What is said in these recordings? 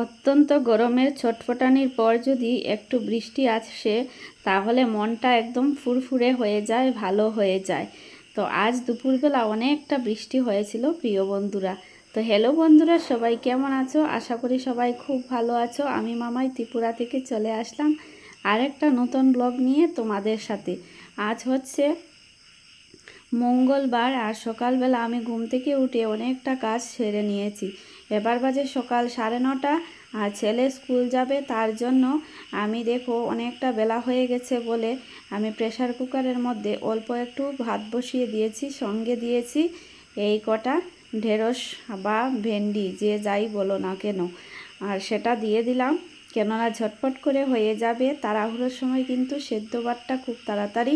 অত্যন্ত গরমের ছটফটানির পর যদি একটু বৃষ্টি আসে, তাহলে মনটা একদম ফুরফুরে হয়ে যায়, ভালো হয়ে যায়। তো আজ দুপুরবেলা অনেকটা বৃষ্টি হয়েছিল, প্রিয় বন্ধুরা। তো হ্যালো বন্ধুরা, সবাই কেমন আছো? আশা করি সবাই খুব ভালো আছো। আমি মামাই ত্রিপুরা থেকে চলে আসলাম আরেকটা নতুন ব্লগ নিয়ে তোমাদের সাথে। আজ হচ্ছে মঙ্গলবার আর সকালবেলা আমি ঘুম থেকে উঠে অনেকটা কাজ সেরে নিয়েছি। এবার বাজে সকাল সাড়ে নটা, আর ছেলে স্কুল যাবে তার জন্য। আমি দেখো অনেকটা বেলা হয়ে গেছে বলে আমি প্রেশার কুকারের মধ্যে অল্প একটু ভাত বসিয়ে দিয়েছি, সঙ্গে দিয়েছি এই কটা ঢেঁড়স বা ভেন্ডি, যে যাই বলো না কেন। আর সেটা দিয়ে দিলাম। কেননা ঝটপট করে হয়ে যাবে তাড়াহুড়োর সময় কিন্তু সেদ্ধ ভাতটা খুব তাড়াতাড়ি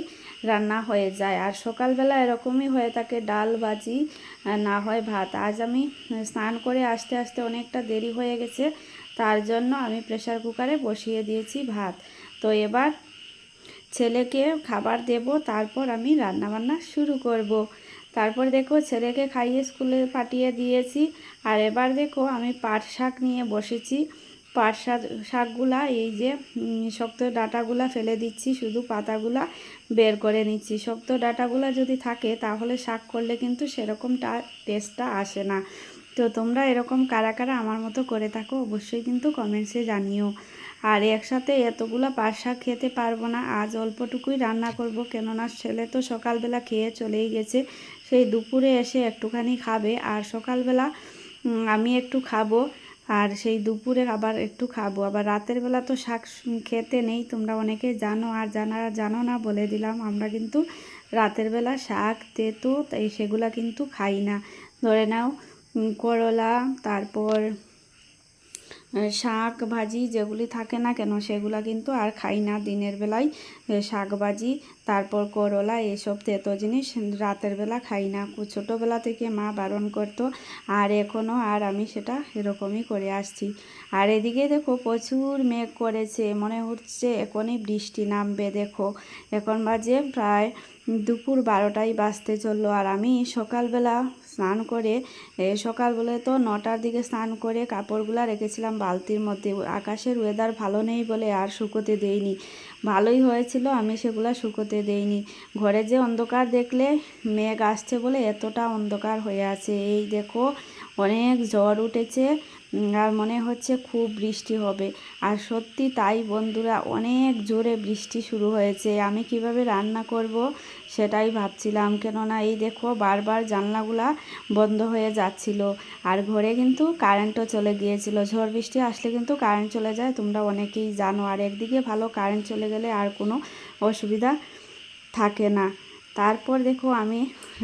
রান্না হয়ে যায়। আর সকালবেলা এরকমই হয়ে থাকে ডাল আর না হয় ভাত। আজ আমি স্নান করে আসতে আসতে অনেকটা দেরি হয়ে গেছে, তার জন্য আমি প্রেসার কুকারে বসিয়ে দিয়েছি ভাত। তো এবার ছেলেকে খাবার দেব, তারপর আমি রান্নাবান্না শুরু করব। তারপর দেখো ছেলেকে খাইয়ে স্কুলে পাঠিয়ে দিয়েছি, আর এবার দেখো আমি পাট শাক নিয়ে বসেছি। পাট শাক শাকগুলা, এই যে শক্ত ডাটাগুলা ফেলে দিচ্ছি, শুধু পাতাগুলা বের করে নিচ্ছি। শক্ত ডাটাগুলা যদি থাকে, তাহলে শাক করলে কিন্তু সেরকমটা টেস্টটা আসে না। তো তোমরা এরকম কারা কারা আমার মতো করে থাকো, অবশ্যই কিন্তু কমেন্টসে জানিও। আর একসাথে এতগুলো শাক খেতে পারব না, আজ অল্পটুকুই রান্না করব, কেননা ছেলে তো সকালবেলা খেয়ে চলেই গেছে, সেই দুপুরে এসে একটুখানি খাবে, আর সকালবেলা আমি একটু খাব। আর সেই দুপুরে আবার একটু খাব। আবার রাতের বেলা তো শাক খেতে নেই, তোমরা অনেকে জানো আর জানারা জানো না বলে দিলাম। আমরা কিন্তু রাতের বেলা শাক, তেতো, তাই সেগুলা কিন্তু খাই না। ধরে নাও করলা, তারপর শাক ভাজি যেগুলি থাকে না কেন সেগুলো কিন্তু আর খাই না দিনের বেলায়। শাক ভাজি, তারপর করলা, এসব তেতো জিনিস রাতের বেলা খাই না। ছোটোবেলা থেকে মা বারণ করতো, আর এখনও আর আমি সেটা এরকমই করে আসছি। আর এদিকে দেখো প্রচুর মেঘ করেছে, মনে হচ্ছে এখনই বৃষ্টি নামবে, দেখো। এখন বাজে প্রায় দুপুর বারোটাই বাজতে চলল আর আমি সকালবেলা স্নান করে সকাল বলে তো নটার দিকে স্নান করে কাপড়গুলা রেখেছিলাম বালতির মধ্যে। আকাশের ওয়েদার ভালো নেই বলে আর শুকোতে দেইনি। ভালোই হয়েছিল, আমি সেগুলো শুকোতে দেইনি। ঘরে যে অন্ধকার দেখলে মেঘ আসছে বলে এতটা অন্ধকার হয়ে আছে। এই দেখো অনেক জ্বর উঠেছে আর মনে হচ্ছে খুব বৃষ্টি হবে। আর সত্যি তাই বন্ধুরা, অনেক জোরে বৃষ্টি শুরু হয়েছে। আমি কীভাবে রান্না করব সেটাই ভাবছিলাম, কেননা এই দেখো বারবার জানলাগুলা বন্ধ হয়ে যাচ্ছিল, আর ঘরে কিন্তু কারেন্টও চলে গিয়েছিল। ঝড় বৃষ্টি আসলে কিন্তু কারেন্ট চলে যায়, তোমরা অনেকেই জানো। আর একদিকে ভালো কারেন্ট চলে গেলে আর কোনো অসুবিধা থাকে না। তারপর দেখো আমি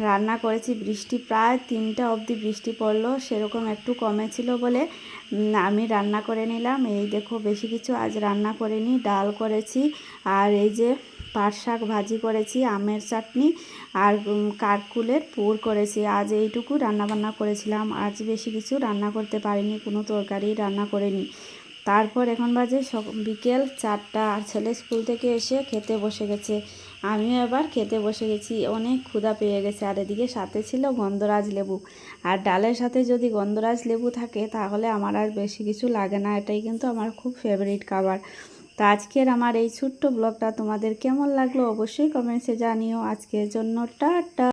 রান্না করেছি, বৃষ্টি প্রায় তিনটা অবধি বৃষ্টি পড়ল, সেরকম একটু কমেছিল বলে আমি রান্না করে নিলাম। এই দেখো বেশি কিছু আজ রান্না করিনি, ডাল করেছি, আর এই যে পাট শাক ভাজি করেছি, আমের চাটনি, আর কাঠকুলের পুর করেছি। আজ এইটুকু রান্নাবান্না করেছিলাম, আজ বেশি কিছু রান্না করতে পারিনি, কোনো তরকারি রান্না করিনি। তারপর এখন বাজে বিকেল চারটা, আর ছেলে স্কুল থেকে এসে খেতে বসে গেছে। আমিও এবার খেতে বসে গেছি। অনেক ক্ষুধা পেয়ে গেছে। আর এদিকে সাথে ছিল গন্ধরাজ লেবু। আর ডালের সাথে যদি গন্ধরাজ লেবু থাকে, তাহলে আমার আর বেশি কিছু লাগে না। এটাই কিন্তু আমার খুব ফেভারিট খাবার। তো আজকের আমার এই ছোট্ট ব্লগটা তোমাদের কেমন লাগল অবশ্যই কমেন্টসে জানিও। আজকের জন্য টাটা।